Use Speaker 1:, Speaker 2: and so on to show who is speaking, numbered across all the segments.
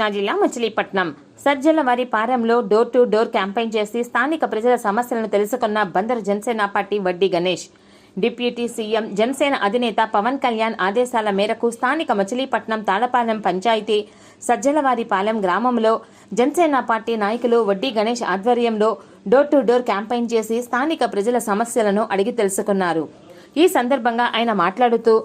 Speaker 1: కృష్ణా జిల్లా మచిలీపట్నం. సజ్జల వారి పారంలో డోర్ టు డోర్ క్యాంపెయిన్ చేసి స్థానిక ప్రజల సమస్యలను తెలుసుకున్న బందరు జనసేన పార్టీ వడ్డీ గణేష్. డిప్యూటీ సీఎం జనసేన అధినేత పవన్ కళ్యాణ్ ఆదేశాల మేరకు స్థానిక మచిలీపట్నం తాళపాలెం పంచాయతీ సజ్జలవారిపాలెం గ్రామంలో జనసేన పార్టీ నాయకులు వడ్డీ గణేష్ ఆధ్వర్యంలో డోర్ టు డోర్ క్యాంపెయిన్ చేసి స్థానిక ప్రజల సమస్యలను అడిగి తెలుసుకున్నారు. ఈ సందర్భంగా ఆయన మాట్లాడుతూ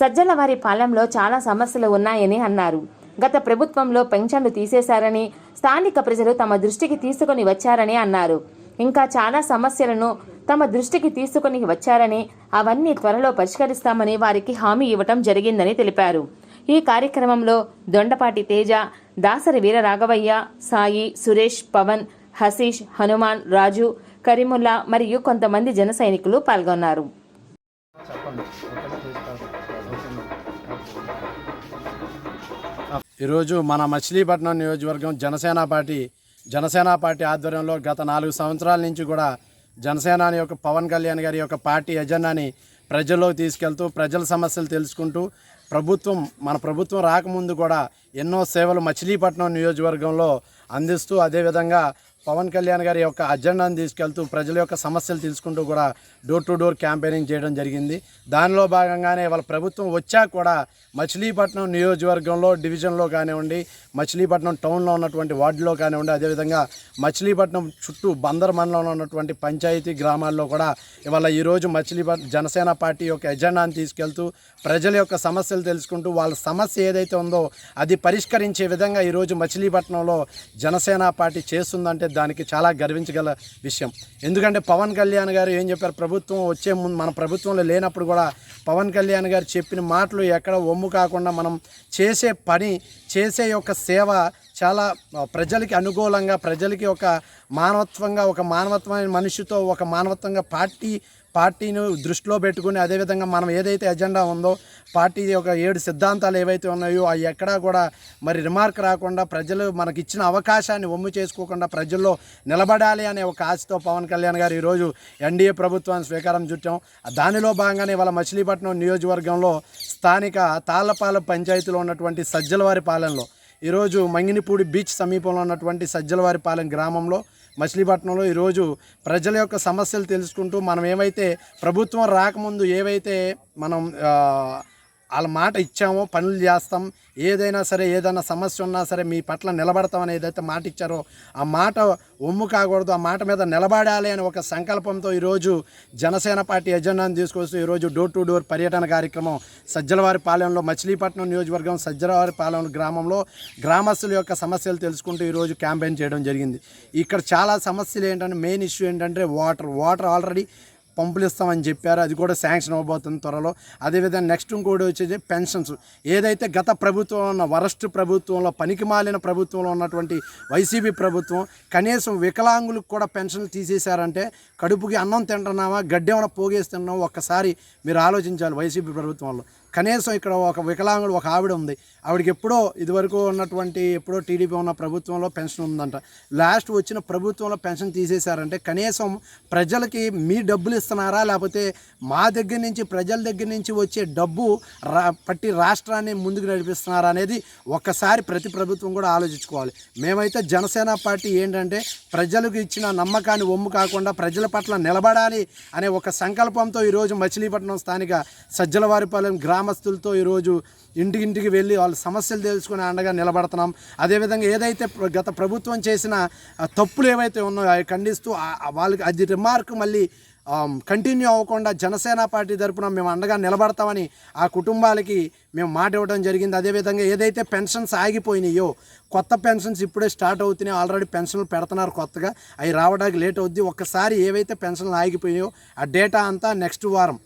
Speaker 1: సజ్జలవారి పాలెంలో చాలా సమస్యలు ఉన్నాయని అన్నారు. గత ప్రభుత్వంలో పెన్షన్లు తీసేశారని స్థానిక ప్రజలు తమ దృష్టికి తీసుకొని వచ్చారని అన్నారు. ఇంకా చాలా సమస్యలను తమ దృష్టికి తీసుకొని వచ్చారని అవన్నీ త్వరలో పరిష్కరిస్తామని వారికి హామీ ఇవ్వటం జరిగిందని తెలిపారు. ఈ కార్యక్రమంలో దొండపాటి తేజ దాసరి వీర రాఘవయ్య సాయి సురేష్ పవన్ హసీష్ హనుమాన్ రాజు కరీముల్లా మరియు కొంతమంది జన సైనికులు పాల్గొన్నారు.
Speaker 2: ఈరోజు మన మచిలీపట్నం నియోజకవర్గం జనసేన పార్టీ జనసేన పార్టీ ఆధ్వర్యంలో గత నాలుగు సంవత్సరాల నుంచి కూడా జనసేనాని యొక్క పవన్ కళ్యాణ్ గారి యొక్క పార్టీ ఎజెండాని ప్రజల్లోకి తీసుకెళ్తూ ప్రజల సమస్యలు తెలుసుకుంటూ ప్రభుత్వం మన ప్రభుత్వం రాకముందు కూడా ఎన్నో సేవలు మచిలీపట్నం నియోజకవర్గంలో అందిస్తూ అదేవిధంగా పవన్ కళ్యాణ్ గారి యొక్క అజెండాను తీసుకెళ్తూ ప్రజల యొక్క సమస్యలు తెలుసుకుంటూ కూడా డోర్ టు డోర్ క్యాంపెయినింగ్ చేయడం జరిగింది. దానిలో భాగంగానే వాళ్ళ ప్రభుత్వం వచ్చాక కూడా మచిలీపట్నం నియోజకవర్గంలో డివిజన్లో కానివ్వండి మచిలీపట్నం టౌన్లో ఉన్నటువంటి వార్డులో కానివ్వండి అదేవిధంగా మచిలీపట్నం చుట్టూ బందర్ మండలంలో ఉన్నటువంటి పంచాయతీ గ్రామాల్లో కూడా ఇవాళ ఈరోజు మచిలీపట్నం జనసేన పార్టీ యొక్క ఎజెండాను తీసుకెళ్తూ ప్రజల యొక్క సమస్యలు తెలుసుకుంటూ వాళ్ళ సమస్య ఏదైతే ఉందో అది పరిష్కరించే విధంగా ఈరోజు మచిలీపట్నంలో జనసేన పార్టీ చేస్తుందంటే దానికి చాలా గర్వించగల విషయం. ఎందుకంటే పవన్ కళ్యాణ్ గారు ఏం చెప్పారు? ప్రభుత్వం వచ్చే ముందు మన ప్రభుత్వంలో లేనప్పుడు కూడా పవన్ కళ్యాణ్ గారు చెప్పిన మాటలు ఎక్కడ ఒమ్ము కాకుండా మనం చేసే పని చేసే యొక్క సేవ చాలా ప్రజలకి అనుకూలంగా ప్రజలకి ఒక మానవత్వంగా ఒక మానవత్వమైన మనిషితో ఒక మానవత్వంగా పార్టీ పార్టీని దృష్టిలో పెట్టుకుని అదేవిధంగా మనం ఏదైతే ఎజెండా ఉందో పార్టీ యొక్క ఏడు సిద్ధాంతాలు ఏవైతే ఉన్నాయో అవి ఎక్కడా కూడా మరి రిమార్క్ రాకుండా ప్రజలు మనకి ఇచ్చిన అవకాశాన్ని ఒమ్ము చేసుకోకుండా ప్రజల్లో నిలబడాలి అనే ఒక ఆశతో పవన్ కళ్యాణ్ గారు ఈరోజు ఎన్డీఏ ప్రభుత్వాన్ని స్వీకారం చుట్టాం. దానిలో భాగంగానే ఇవాళ మచిలీపట్నం నియోజకవర్గంలో స్థానిక తాళ్ళపాలెం పంచాయతీలో ఉన్నటువంటి సజ్జలవారి పాలెంలో ఈరోజు మంగినిపూడి బీచ్ సమీపంలో ఉన్నటువంటి సజ్జలవారిపాలెం గ్రామంలో మచిలీపట్నంలో ఈరోజు ప్రజల యొక్క సమస్యలు తెలుసుకుంటూ మనం ఏమైతే ప్రభుత్వం రాకముందు ఏవైతే మనం వాళ్ళ మాట ఇచ్చామో పనులు చేస్తాం. ఏదైనా సరే ఏదైనా సమస్య ఉన్నా సరే మీ పట్ల నిలబడతామని ఏదైతే మాట ఇచ్చారో ఆ మాట ఒమ్ము కాకూడదు. ఆ మాట మీద నిలబడాలి అని ఒక సంకల్పంతో ఈరోజు జనసేన పార్టీ ఎజెండాను తీసుకొస్తూ ఈరోజు డోర్ టు డోర్ పర్యటన కార్యక్రమం సజ్జలవారి పాలెంలో మచిలీపట్నం నియోజకవర్గం సజ్జలవారి పాలెం గ్రామంలో గ్రామస్తుల యొక్క సమస్యలు తెలుసుకుంటూ ఈరోజు క్యాంపెయిన్ చేయడం జరిగింది. ఇక్కడ చాలా సమస్యలు ఏంటంటే మెయిన్ ఇష్యూ ఏంటంటే వాటర్. వాటర్ ఆల్రెడీ పంపులు ఇస్తామని చెప్పారు. అది కూడా శాంక్షన్ అవ్వబోతుంది త్వరలో. అదేవిధంగా నెక్స్ట్ ఇంకోటి వచ్చేది పెన్షన్స్. ఏదైతే గత ప్రభుత్వం ఉన్న వరస్ట్ ప్రభుత్వంలో పనికి మాలిన ప్రభుత్వంలో ఉన్నటువంటి వైసీపీ ప్రభుత్వం కనీసం వికలాంగులకు కూడా పెన్షన్లు తీసేశారంటే కడుపుకి అన్నం తింటున్నామా గడ్డేమైనా పోగేస్తున్నామా ఒక్కసారి మీరు ఆలోచించాలి వైసీపీ ప్రభుత్వంలో. కనీసం ఇక్కడ ఒక వికలాంగుడు ఒక ఆవిడ ఉంది. ఆవిడకి ఎప్పుడో ఇదివరకు ఉన్నటువంటి ఎప్పుడో టీడీపీ ఉన్న ప్రభుత్వంలో పెన్షన్ ఉందంట. లాస్ట్ వచ్చిన ప్రభుత్వంలో పెన్షన్ తీసేశారంటే కనీసం ప్రజలకి మీ డబ్బులు ఇస్తున్నారా? లేకపోతే మా దగ్గర నుంచి ప్రజల దగ్గర నుంచి వచ్చే డబ్బు రా పట్టి రాష్ట్రాన్ని ముందుకు నడిపిస్తున్నారా అనేది ఒక్కసారి ప్రతి ప్రభుత్వం కూడా ఆలోచించుకోవాలి. మేమైతే జనసేన పార్టీ ఏంటంటే ప్రజలకు ఇచ్చిన నమ్మకాన్ని ఒమ్ము కాకుండా ప్రజల పట్ల నిలబడాలి అనే ఒక సంకల్పంతో ఈరోజు మచిలీపట్నం స్థానిక సజ్జలవారిపాలెం గ్రామస్తులతో ఈరోజు ఇంటికింటికి వెళ్ళి వాళ్ళ సమస్యలు తెలుసుకుని అండగా నిలబడుతున్నాం. అదేవిధంగా ఏదైతే గత ప్రభుత్వం చేసిన తప్పులు ఏవైతే ఉన్నాయో అవి ఖండిస్తూ వాళ్ళకి అది రిమార్క్ మళ్ళీ కంటిన్యూ అవ్వకుండా జనసేన పార్టీ తరఫున మేము అండగా నిలబడతామని ఆ కుటుంబాలకి మేము మాట ఇవ్వడం జరిగింది. అదేవిధంగా ఏదైతే పెన్షన్స్ ఆగిపోయినాయో కొత్త పెన్షన్స్ ఇప్పుడే స్టార్ట్ అవుతున్నాయో. ఆల్రెడీ పెన్షన్లు పెడుతున్నారు కొత్తగా. అవి రావడానికి లేట్ అవుద్ది. ఒక్కసారి ఏవైతే పెన్షన్లు ఆగిపోయినాయో ఆ డేటా అంతా నెక్స్ట్ వారం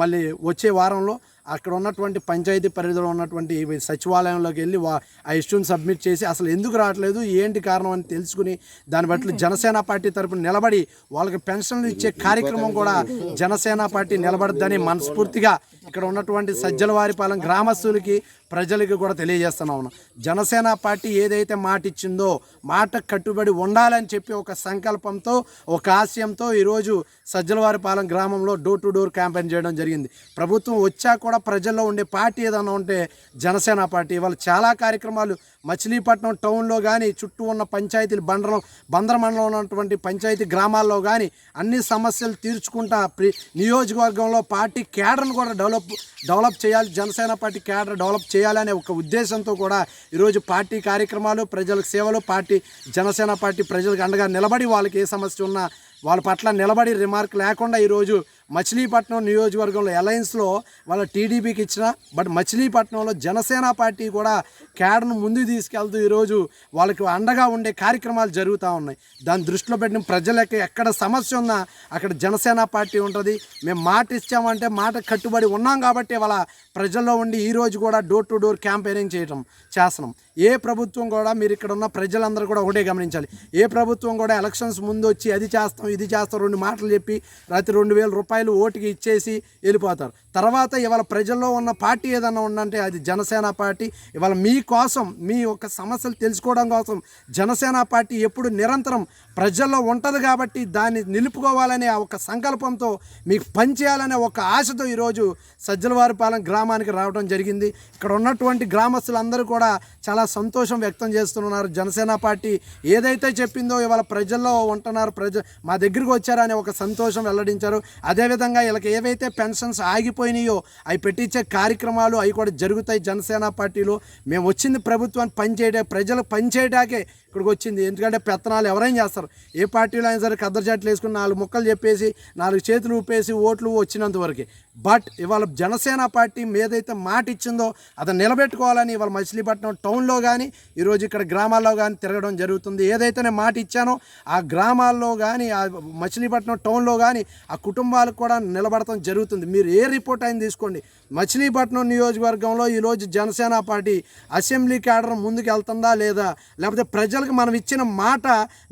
Speaker 2: మళ్ళీ వచ్చే వారంలో అక్కడ ఉన్నటువంటి పంచాయతీ పరిధిలో ఉన్నటువంటి సచివాలయంలోకి వెళ్ళి వా ఆ ఇష్యూని సబ్మిట్ చేసి అసలు ఎందుకు రావట్లేదు ఏంటి కారణం అని తెలుసుకుని దాన్ని బట్టి జనసేన పార్టీ తరపున నిలబడి వాళ్ళకి పెన్షన్లు ఇచ్చే కార్యక్రమం కూడా జనసేన పార్టీ నిలబడద్దని మనస్ఫూర్తిగా ఇక్కడ ఉన్నటువంటి సజ్జలవారిపాలెం గ్రామస్తులకి ప్రజలకు కూడా తెలియజేస్తున్నా. ఉన్నాం జనసేన పార్టీ ఏదైతే మాట ఇచ్చిందో మాట కట్టుబడి ఉండాలని చెప్పి ఒక సంకల్పంతో ఒక ఆశయంతో ఈరోజు సజ్జలవారిపాలెం గ్రామంలో డోర్ టు డోర్ క్యాంపెయిన్ చేయడం జరిగింది. ప్రభుత్వం వచ్చా కూడా ప్రజల్లో ఉండే పార్టీ ఏదైనా ఉంటే జనసేన పార్టీ వాళ్ళు చాలా కార్యక్రమాలు మచిలీపట్నం టౌన్లో కానీ చుట్టూ ఉన్న పంచాయతీలు బండరం బందర మండలంలో ఉన్నటువంటి పంచాయతీ గ్రామాల్లో కానీ అన్ని సమస్యలు తీర్చుకుంటా ప్రి నియోజకవర్గంలో పార్టీ కేడర్ను కూడా డెవలప్ డెవలప్ చేయాలి జనసేన పార్టీ కేడర్ డెవలప్ చేయాలనే ఒక ఉద్దేశంతో కూడా ఈరోజు పార్టీ కార్యక్రమాలు ప్రజలకు సేవలు పార్టీ జనసేన పార్టీ ప్రజలకు అండగా నిలబడి వాళ్ళకి ఏ సమస్య ఉన్నా వాళ్ళ పట్ల నిలబడి రిమార్క్ లేకుండా ఈరోజు మచిలీపట్నం నియోజకవర్గంలో అలయన్స్లో వాళ్ళ టీడీపీకి ఇచ్చిన బట్ మచిలీపట్నంలో జనసేన పార్టీ కూడా క్యాడర్ను ముందుకు తీసుకెళ్తూ ఈరోజు వాళ్ళకి అండగా ఉండే కార్యక్రమాలు జరుగుతూ ఉన్నాయి. దాని దృష్టిలో పెట్టిన ప్రజలకి ఎక్కడ సమస్య ఉన్నా అక్కడ జనసేన పార్టీ ఉంటుంది. మేము మాట ఇచ్చామంటే మాట కట్టుబడి ఉన్నాం కాబట్టి వాళ్ళ ప్రజల్లో ఉండి ఈరోజు కూడా డోర్ టు డోర్ క్యాంపెయినింగ్ చేయటం చేస్తున్నాం. ఏ ప్రభుత్వం కూడా మీరు ఇక్కడ ఉన్న ప్రజలందరూ కూడా ఒకటే గమనించాలి. ఏ ప్రభుత్వం కూడా ఎలక్షన్స్ ముందు వచ్చి అది చేస్తాం ఇది చేస్తాం రెండు మాటలు చెప్పి రాత్రి రెండు వేల రూపాయలు ఓటుకి ఇచ్చేసి వెళ్ళిపోతారు. తర్వాత ఇవాళ ప్రజల్లో ఉన్న పార్టీ ఏదన్నా ఉందంటే అది జనసేన పార్టీ. ఇవాళ మీ కోసం మీ యొక్క సమస్యలు తెలుసుకోవడం కోసం జనసేన పార్టీ ఎప్పుడు నిరంతరం ప్రజల్లో ఉంటుంది కాబట్టి దాన్ని నిలుపుకోవాలనే ఒక సంకల్పంతో మీకు పనిచేయాలనే ఒక ఆశతో ఈరోజు సజ్జలవారిపాలెం గ్రామానికి రావడం జరిగింది. ఇక్కడ ఉన్నటువంటి గ్రామస్తులందరూ కూడా చాలా సంతోషం వ్యక్తం చేస్తున్నారు. జనసేన పార్టీ ఏదైతే చెప్పిందో ఇవాళ ప్రజల్లో ఉంటున్నారు ప్రజ మా దగ్గరికి వచ్చారనే ఒక సంతోషం వెల్లడించారు. అదేవిధంగా వీళ్ళకి ఏవైతే పెన్షన్స్ ఆగిపోయినాయో అవి పెట్టించే కార్యక్రమాలు అవి కూడా జరుగుతాయి జనసేన పార్టీలో. మేము వచ్చింది ప్రభుత్వాన్ని పనిచేయడా ప్రజలకు పనిచేయడాకే ఇక్కడికి వచ్చింది. ఎందుకంటే పెత్తనాలు ఎవరైనా చేస్తారు. ఏ పార్టీలో అయినా సరే కద్దరు జట్లు వేసుకుని నాలుగు ముక్కలు చెప్పేసి నాలుగు చేతులు ఊపేసి ఓట్లు వచ్చినంత వరకు. బట్ ఇవాళ జనసేన పార్టీ ఏదైతే మాట ఇచ్చిందో అది నిలబెట్టుకోవాలని ఇవాళ మచిలీపట్నం టౌన్లో కానీ ఈరోజు ఇక్కడ గ్రామాల్లో కానీ తిరగడం జరుగుతుంది. ఏదైతే నేను మాట ఇచ్చానో ఆ గ్రామాల్లో కానీ ఆ మచిలీపట్నం టౌన్లో కానీ ఆ కుటుంబాలకు కూడా నిలబడటం జరుగుతుంది. మీరు ఏ రిపోర్ట్ అయినా తీసుకోండి. మచిలీపట్నం నియోజకవర్గంలో ఈరోజు జనసేన పార్టీ అసెంబ్లీ క్యాడర్ ముందుకు వెళ్తుందా లేదా? లేకపోతే ప్రజలకు మనం ఇచ్చిన మాట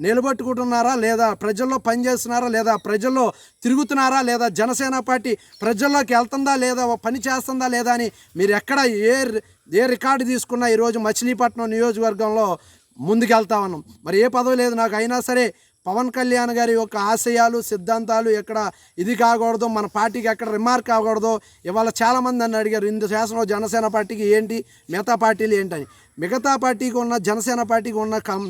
Speaker 2: నిలబెట్టుకుంటున్నారా లేదా? ప్రజల్లో పనిచేస్తున్నారా లేదా? ప్రజల్లో తిరుగుతున్నారా లేదా జనసేన పార్టీ ప్రజల్లోకి వెళ్తుందా లేదా పని చేస్తుందా లేదా అని మీరు ఎక్కడ ఏ ఏ రికార్డు తీసుకున్నా ఈరోజు మచిలీపట్నం నియోజకవర్గంలో ముందుకెళ్తా ఉన్నాం. మరి ఏ పదవి లేదు నాకు అయినా సరే పవన్ కళ్యాణ్ గారి యొక్క ఆశయాలు సిద్ధాంతాలు ఎక్కడ ఇది కాకూడదు మన పార్టీకి ఎక్కడ రిమార్క్ కాకూడదు. ఇవాళ చాలామంది నన్ను అడిగారు ఇందు శాసనం జనసేన పార్టీకి ఏంటి మిగతా పార్టీలు ఏంటని. మిగతా పార్టీకి ఉన్న జనసేన పార్టీకి ఉన్న కం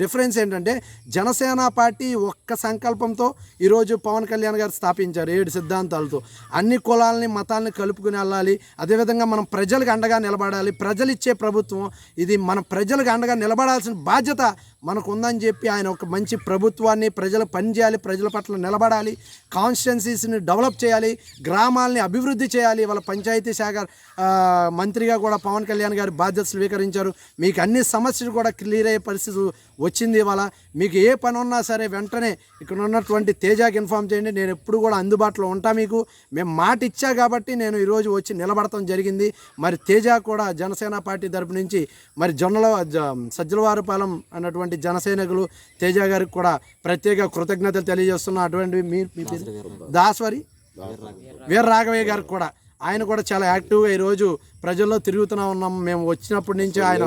Speaker 2: డిఫరెన్స్ ఏంటంటే జనసేన పార్టీ ఒక్క సంకల్పంతో ఈరోజు పవన్ కళ్యాణ్ గారు స్థాపించారు ఏడు సిద్ధాంతాలతో. అన్ని కులాలని మతాలని కలుపుకుని వెళ్ళాలి. అదేవిధంగా మనం ప్రజలకు అండగా నిలబడాలి. ప్రజలు ఇచ్చే ప్రభుత్వం ఇది మన ప్రజలకు అండగా నిలబడాల్సిన బాధ్యత మనకు ఉందని చెప్పి ఆయన ఒక మంచి ప్రభుత్వాన్ని ప్రజలు పనిచేయాలి ప్రజల పట్ల నిలబడాలి కాన్స్టిట్యున్సీస్ని డెవలప్ చేయాలి గ్రామాలని అభివృద్ధి చేయాలి. వాళ్ళ పంచాయతీ శాఖ మంత్రిగా కూడా పవన్ కళ్యాణ్ గారు బాధ్యత స్వీకరించారు మీకు అన్ని సమస్యలు కూడా క్లియర్ అయ్యే పరిస్థితి వచ్చింది ఇవాళ. మీకు ఏ పని ఉన్నా సరే వెంటనే ఇక్కడ ఉన్నటువంటి తేజాకి ఇన్ఫామ్ చేయండి. నేను ఎప్పుడు కూడా అందుబాటులో ఉంటా మీకు. మేము మాట ఇచ్చా కాబట్టి నేను ఈరోజు వచ్చి నిలబడటం జరిగింది. మరి తేజ కూడా జనసేన పార్టీ తరపు నుంచి మరి జొన్నల సజ్జలవారిపాలెం అన్నటువంటి జనసైనికులు తేజ గారికి కూడా ప్రత్యేక కృతజ్ఞతలు తెలియజేస్తున్న. అటువంటి మీ? దాస్వరి వీర రాఘవయ్య గారికి కూడా. ఆయన కూడా చాలా యాక్టివ్గా ఈరోజు ప్రజల్లో తిరుగుతూనే ఉన్నాం. మేము వచ్చినప్పటి నుంచి ఆయన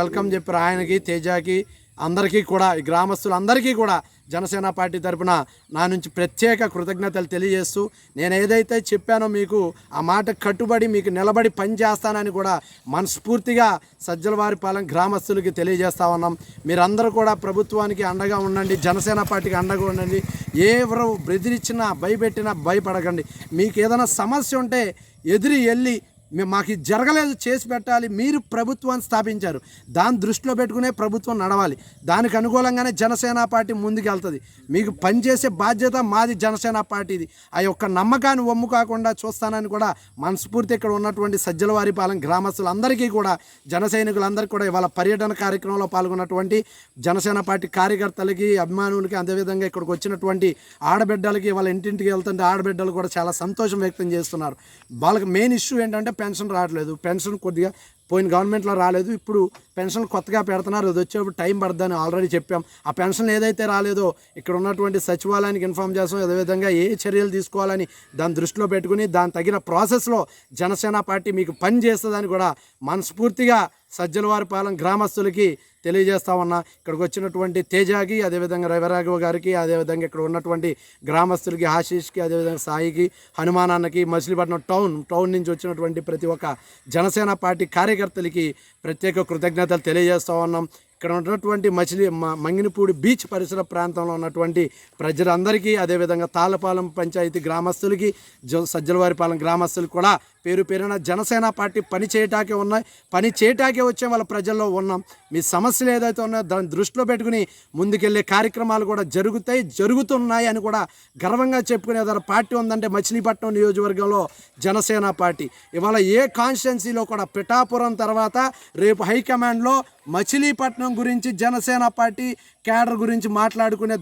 Speaker 2: వెల్కమ్ చెప్పారు. ఆయనకి తేజాకి అందరికీ కూడా ఈ గ్రామస్తులందరికీ కూడా జనసేన పార్టీ తరఫున నా నుంచి ప్రత్యేక కృతజ్ఞతలు తెలియజేస్తూ నేను ఏదైతే చెప్పానో మీకు ఆ మాట కట్టుబడి మీకు నిలబడి పనిచేస్తానని కూడా మనస్ఫూర్తిగా సజ్జలవారిపాలెం గ్రామస్తులకి తెలియజేస్తా ఉన్నాం. మీరందరూ కూడా ప్రభుత్వానికి అండగా ఉండండి జనసేన పార్టీకి అండగా ఉండండి. ఎవరు బెదిరించినా భయపెట్టినా భయపడకండి. మీకు ఏదైనా సమస్య ఉంటే ఎదిరి వెళ్ళి మాకు ఇది జరగలేదు చేసి పెట్టాలి మీరు ప్రభుత్వాన్ని స్థాపించారు. దాన్ని దృష్టిలో పెట్టుకునే ప్రభుత్వం నడవాలి. దానికి అనుకూలంగానే జనసేన పార్టీ ముందుకెళ్తుంది. మీకు పనిచేసే బాధ్యత మాది జనసేన పార్టీది. ఆ యొక్క నమ్మకాన్ని ఒమ్ము కాకుండా చూస్తానని కూడా మనస్ఫూర్తి ఇక్కడ ఉన్నటువంటి సజ్జలవారిపాలెం గ్రామస్తులందరికీ కూడా జన సైనికులందరికీ కూడా ఇవాళ పర్యటన కార్యక్రమంలో పాల్గొన్నటువంటి జనసేన పార్టీ కార్యకర్తలకి అభిమానులకి అదేవిధంగా ఇక్కడికి వచ్చినటువంటి ఆడబిడ్డలకి వాళ్ళ ఇంటింటికి వెళ్తుంటే ఆడబిడ్డలు కూడా చాలా సంతోషం వ్యక్తం చేస్తున్నారు. వాళ్ళకి మెయిన్ ఇష్యూ ఏంటంటే పెన్షన్ రావట్లేదు. పెన్షన్ కొద్దిగా పోయిన గవర్నమెంట్లో రాలేదు. ఇప్పుడు పెన్షన్ కొత్తగా పెడుతున్నారు. అది వచ్చేప్పుడు టైం పడుతుందని ఆల్రెడీ చెప్పాం. ఆ పెన్షన్ ఏదైతే రాలేదో ఇక్కడ ఉన్నటువంటి సచివాలయానికి ఇన్ఫామ్ చేస్తాం. అదేవిధంగా ఏ చర్యలు తీసుకోవాలని దాని దృష్టిలో పెట్టుకుని దాని తగిన ప్రాసెస్లో జనసేన పార్టీ మీకు పని చేస్తుందని కూడా మనస్ఫూర్తిగా సజ్జలవారిపాలెం గ్రామస్తులకి తెలియజేస్తా ఉన్నా ఇక్కడికి వచ్చినటువంటి తేజాకి అదేవిధంగా రవిరాఘవ గారికి అదేవిధంగా ఇక్కడ ఉన్నటువంటి గ్రామస్తులకి ఆశీష్కి అదేవిధంగా సాయికి హనుమానాన్నకి మచిలీపట్నం టౌన్ టౌన్ నుంచి వచ్చినటువంటి ప్రతి ఒక్క జనసేన పార్టీ కార్యకర్తలకి ప్రత్యేక కృతజ్ఞతలు తెలియజేస్తా ఉన్నాం ఇక్కడ ఉన్నటువంటి మచిలీ మ- మంగినపూడి బీచ్ పరిసర ప్రాంతంలో ఉన్నటువంటి ప్రజలందరికీ అదేవిధంగా తాళ్ళపాలెం పంచాయతీ గ్రామస్తులకి జ సజ్జలవారిపాలెం గ్రామస్తులు కూడా పేరు పేరున జనసేన పార్టీ పని చేయటాకే ఉన్నాయి. పని చేయటాకే వచ్చే వాళ్ళ ప్రజల్లో ఉన్నాం. మీ సమస్యలు ఏదైతే ఉన్నాయో దాన్ని దృష్టిలో పెట్టుకుని ముందుకెళ్ళే కార్యక్రమాలు కూడా జరుగుతాయి జరుగుతున్నాయి అని కూడా గర్వంగా చెప్పుకునే పార్టీ ఉందంటే మచిలీపట్నం నియోజకవర్గంలో జనసేన పార్టీ. ఇవాళ ఏ కాన్స్టిట్యున్సీలో కూడా పిఠాపురం తర్వాత రేపు హైకమాండ్లో మచిలీపట్నం గురించి జనసేన పార్టీ క్యాడర్ గురించి మాట్లాడుకునే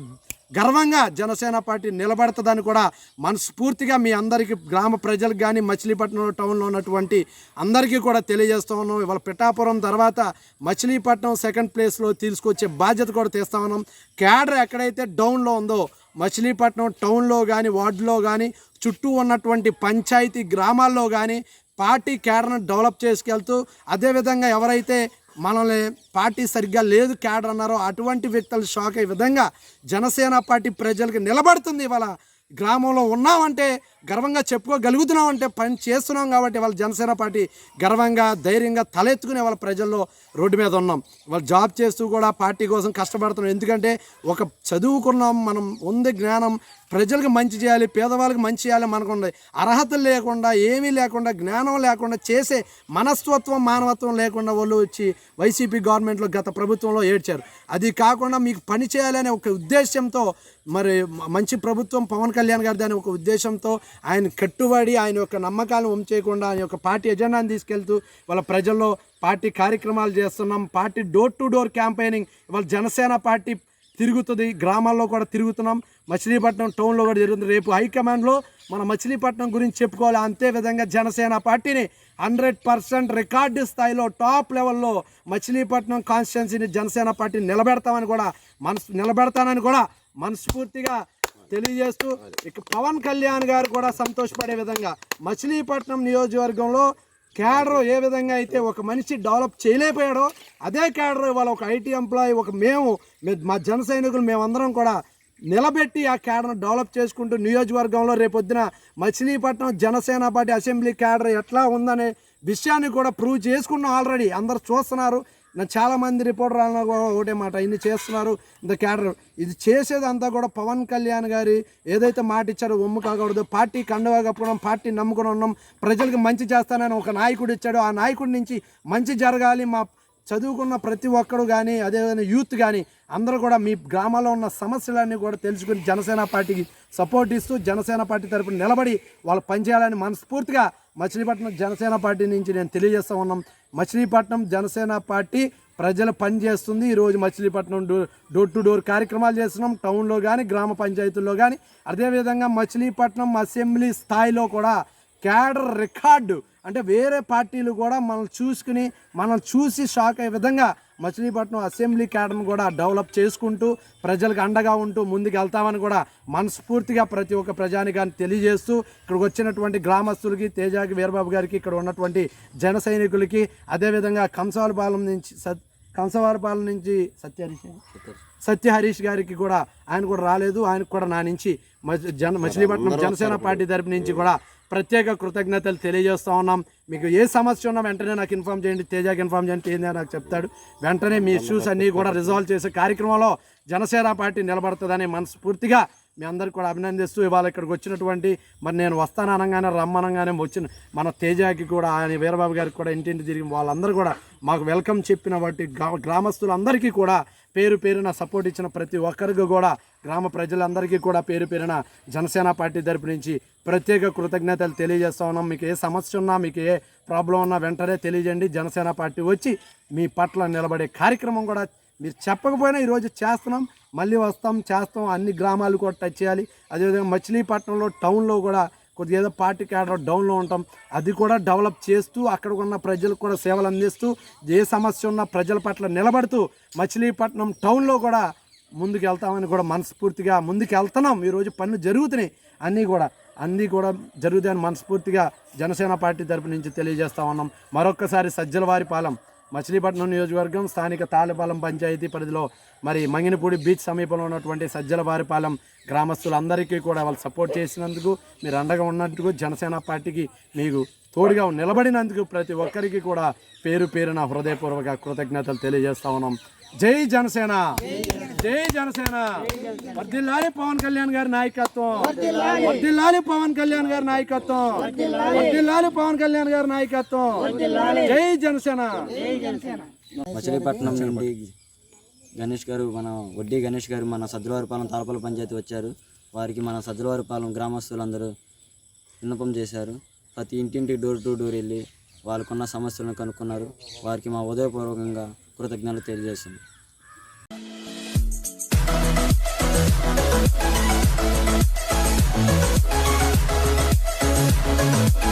Speaker 2: గర్వంగా జనసేన పార్టీ నిలబడుతుందని కూడా మనస్ఫూర్తిగా మీ అందరికీ గ్రామ ప్రజలకు కానీ మచిలీపట్నం టౌన్లో ఉన్నటువంటి అందరికీ కూడా తెలియజేస్తూ ఉన్నాం. ఇవాళ పిఠాపురం తర్వాత మచిలీపట్నం సెకండ్ ప్లేస్లో తీసుకొచ్చే బాధ్యత కూడా తీస్తా ఉన్నాం. క్యాడర్ ఎక్కడైతే డౌన్లో ఉందో మచిలీపట్నం టౌన్లో కానీ వార్డులో కానీ చుట్టూ ఉన్నటువంటి పంచాయతీ గ్రామాల్లో కానీ పార్టీ క్యాడర్ను డెవలప్ చేసుకెళ్తూ అదేవిధంగా ఎవరైతే మనల్ని పార్టీ సరిగ్గా లేదు క్యాడర్ అన్నారో అటువంటి వ్యక్తులు షాక్ అయ్యే విధంగా జనసేన పార్టీ ప్రజలకు నిలబడుతుంది ఇవాళ. గ్రామంలో ఉన్నామంటే గర్వంగా చెప్పుకోగలుగుతున్నామంటే పని చేస్తున్నాం కాబట్టి వాళ్ళ జనసేన పార్టీ గర్వంగా ధైర్యంగా తలెత్తుకునే వాళ్ళ ప్రజల్లో రోడ్డు మీద ఉన్నాం. వాళ్ళు జాబ్ చేస్తూ కూడా పార్టీ కోసం కష్టపడుతున్నాం ఎందుకంటే ఒక చదువుకున్నాం మనం ఉంది జ్ఞానం ప్రజలకు మంచి చేయాలి పేదవాళ్ళకి మంచి చేయాలి మనకు అర్హతలు లేకుండా ఏమీ లేకుండా జ్ఞానం లేకుండా చేసే మనస్తత్వం మానవత్వం లేకుండా వాళ్ళు వచ్చి వైసీపీ గవర్నమెంట్లో గత ప్రభుత్వంలో ఏడ్చారు. అది కాకుండా మీకు పని చేయాలనే ఒక ఉద్దేశంతో మరి మంచి ప్రభుత్వం పవన్ కళ్యాణ్ గారి దాని ఒక ఉద్దేశంతో ఆయన కట్టుబడి ఆయన యొక్క నమ్మకాలను ఉంచేయకుండా ఆయన యొక్క పార్టీ ఎజెండాను తీసుకెళ్తూ వాళ్ళ ప్రజల్లో పార్టీ కార్యక్రమాలు చేస్తున్నాం. Party door to door campaigning ఇవాళ జనసేన పార్టీ తిరుగుతుంది. గ్రామాల్లో కూడా తిరుగుతున్నాం. మచిలీపట్నం టౌన్లో కూడా జరుగుతుంది. రేపు హైకమాండ్లో మన మచిలీపట్నం గురించి చెప్పుకోవాలి. అంతే విధంగా జనసేన పార్టీని హండ్రెడ్ పర్సెంట్ రికార్డు స్థాయిలో టాప్ లెవెల్లో మచిలీపట్నం కాన్స్టిట్యున్సీని జనసేన పార్టీని నిలబెడతామని కూడా మనసు నిలబెడతానని కూడా మనస్ఫూర్తిగా తెలియజేస్తూ ఇక పవన్ కళ్యాణ్ గారు కూడా సంతోషపడే విధంగా మచిలీపట్నం నియోజకవర్గంలో క్యాడర్ ఏ విధంగా అయితే ఒక మనిషి డెవలప్ చేయలేకపోయాడో అదే క్యాడర్ ఇవాళ ఒక ఐటీ ఎంప్లాయీ ఒక మేము మా జన సైనికులు మేమందరం కూడా నిలబెట్టి ఆ క్యాడర్ను డెవలప్ చేసుకుంటూ నియోజకవర్గంలో రేపొద్దున Machilipatnam Janasena party assembly cadre ఎట్లా ఉందనే విషయాన్ని కూడా ప్రూవ్ చేసుకున్నాం ఆల్రెడీ. అందరు చూస్తున్నారు. చాలా మంది రిపోర్టర్ అన్న కూడా ఒకటే మాట ఇన్ని చేస్తున్నారు ఇంత క్యాడర్. ఇది చేసేదంతా కూడా పవన్ కళ్యాణ్ గారి ఏదైతే మాట ఇచ్చారో ఒమ్ము కాకూడదు పార్టీ కండువా కప్పుకున్నాం పార్టీ నమ్ముకుని ఉన్నాం ప్రజలకు మంచి చేస్తానని ఒక నాయకుడు ఇచ్చాడు. ఆ నాయకుడి నుంచి మంచి జరగాలి మా చదువుకున్న ప్రతి ఒక్కరు కానీ అదేవిధంగా యూత్ కానీ అందరూ కూడా మీ గ్రామాల్లో ఉన్న సమస్యలన్నీ కూడా తెలుసుకుని జనసేన పార్టీకి సపోర్ట్ ఇస్తూ జనసేన పార్టీ తరపున నిలబడి వాళ్ళు పనిచేయాలని మనస్ఫూర్తిగా మచిలీపట్నం జనసేన పార్టీ నుంచి నేను తెలియజేస్తూ ఉన్నాం. మచిలీపట్నం జనసేన పార్టీ ప్రజలు పనిచేస్తుంది ఈరోజు Machilipatnam door door to door కార్యక్రమాలు చేస్తున్నాం. టౌన్లో కానీ గ్రామ పంచాయతీల్లో కానీ అదేవిధంగా మచిలీపట్నం అసెంబ్లీ స్థాయిలో కూడా క్యాడర్ రికార్డు అంటే వేరే పార్టీలు కూడా మనం చూసుకుని మనం చూసి షాక్ అయ్యే విధంగా మచిలీపట్నం అసెంబ్లీ క్యాడర్ను కూడా డెవలప్ చేసుకుంటూ ప్రజలకు అండగా ఉంటూ ముందుకు వెళ్తామని కూడా మనస్ఫూర్తిగా ప్రతి ఒక్క ప్రజానికాన్ని తెలియజేస్తూ ఇక్కడికి వచ్చినటువంటి గ్రామస్తులకి తేజాకి వీరబాబు గారికి ఇక్కడ ఉన్నటువంటి జన సైనికులకి అదేవిధంగా కంసాలపాలెం నుంచి సత్ కంసవారపాలెం నుంచి సత్యహరీష్ సత్య హరీష్ గారికి కూడా ఆయన కూడా రాలేదు. ఆయనకు కూడా నా నుంచి మచ్- జన మచిలీపట్నం జనసేన పార్టీ తరపు నుంచి కూడా ప్రత్యేక కృతజ్ఞతలు తెలియజేస్తూ ఉన్నాం. మీకు ఏ సమస్య ఉన్నా వెంటనే నాకు ఇన్ఫామ్ చేయండి. తేజాకి ఇన్ఫామ్ చేయండి. తేజా నాకు చెప్తాడు. వెంటనే మీ ఇష్యూస్ అన్నీ కూడా రిజాల్వ్ చేసే కార్యక్రమంలో జనసేన పార్టీ నిలబడుతుందని మనస్ఫూర్తిగా మీ అందరికి కూడా అభినందిస్తూ ఇవాళ ఇక్కడికి వచ్చినటువంటి మరి నేను వస్తాను అనగానే రమ్మనగానే వచ్చిన మన తేజాకి కూడా ఆయన వీరబాబు గారికి కూడా ఇంటింటి తిరిగి వాళ్ళందరూ కూడా మాకు వెల్కమ్ చెప్పిన వాటి గ్రామస్తులందరికీ కూడా పేరు పేరున సపోర్ట్ ఇచ్చిన ప్రతి ఒక్కరికి కూడా గ్రామ ప్రజలందరికీ కూడా పేరు పేరున జనసేన పార్టీ తరపు నుంచి ప్రత్యేక కృతజ్ఞతలు తెలియజేస్తా ఉన్నాం. మీకు ఏ సమస్య ఉన్నా మీకు ఏ ప్రాబ్లం ఉన్నా వెంటనే తెలియజేయండి. జనసేన పార్టీ వచ్చి మీ పట్ల నిలబడే కార్యక్రమం కూడా మీరు చెప్పకపోయినా ఈరోజు చేస్తున్నాం. మళ్ళీ వస్తాం చేస్తాం. అన్ని గ్రామాలు కూడా టచ్ చేయాలి. అదేవిధంగా మచిలీపట్నంలో టౌన్లో కూడా కొద్దిగా ఏదో పార్టీ క్యాడర్ డౌన్లో ఉంటాం. అది కూడా డెవలప్ చేస్తూ అక్కడ ఉన్న ప్రజలకు కూడా సేవలు అందిస్తూ ఏ సమస్య ఉన్న ప్రజల పట్ల నిలబడుతూ మచిలీపట్నం టౌన్లో కూడా ముందుకు వెళ్తామని కూడా మనస్ఫూర్తిగా ముందుకు వెళ్తున్నాం ఈరోజు పనులు జరుగుతున్నాయి. అన్నీ కూడా అన్నీ కూడా జరుగుతాయని మనస్ఫూర్తిగా జనసేన పార్టీ తరపు నుంచి తెలియజేస్తా ఉన్నాం. మరొక్కసారి సజ్జలవారి పాలెం మచిలీపట్నం నియోజకవర్గం స్థానిక తాళపాలెం పంచాయతీ పరిధిలో మరి మంగినపూడి బీచ్ సమీపంలో ఉన్నటువంటి సజ్జలవారిపాలెం గ్రామస్తులందరికీ కూడా వాళ్ళు సపోర్ట్ చేసినందుకు మీరు అండగా ఉన్నందుకు జనసేన పార్టీకి మీకు తోడుగా నిలబడినందుకు ప్రతి ఒక్కరికి కూడా పేరు పేరున హృదయపూర్వక కృతజ్ఞతలు తెలియజేస్తా ఉన్నాం. జై జనసేన. జై జనసేన. వర్దిల్లాలి పవన్ కళ్యాణ్ గారి నాయకత్వం. వర్దిల్లాలి పవన్ కళ్యాణ్ గారి నాయకత్వం. వర్దిల్లాలి పవన్ కళ్యాణ్ గారి నాయకత్వం. జై జనసేన.
Speaker 3: మచిలీపట్నం నుండి గణేష్ గారు మన వడ్డీ గణేష్ గారు మన సద్రవారిపాలెం తాళపల్లి పంచాయతీ వచ్చారు. వారికి మన సద్రవారిపాలెం గ్రామస్తులందరూ విన్నపం చేశారు. ప్రతి ఇంటింటికి డోర్ టు డోర్ వెళ్ళి వాళ్ళకున్న సమస్యలను కనుక్కున్నారు. వారికి మా ఉదయపూర్వకంగా కృతజ్ఞతలు తెలియజేస్తుంది Thank you.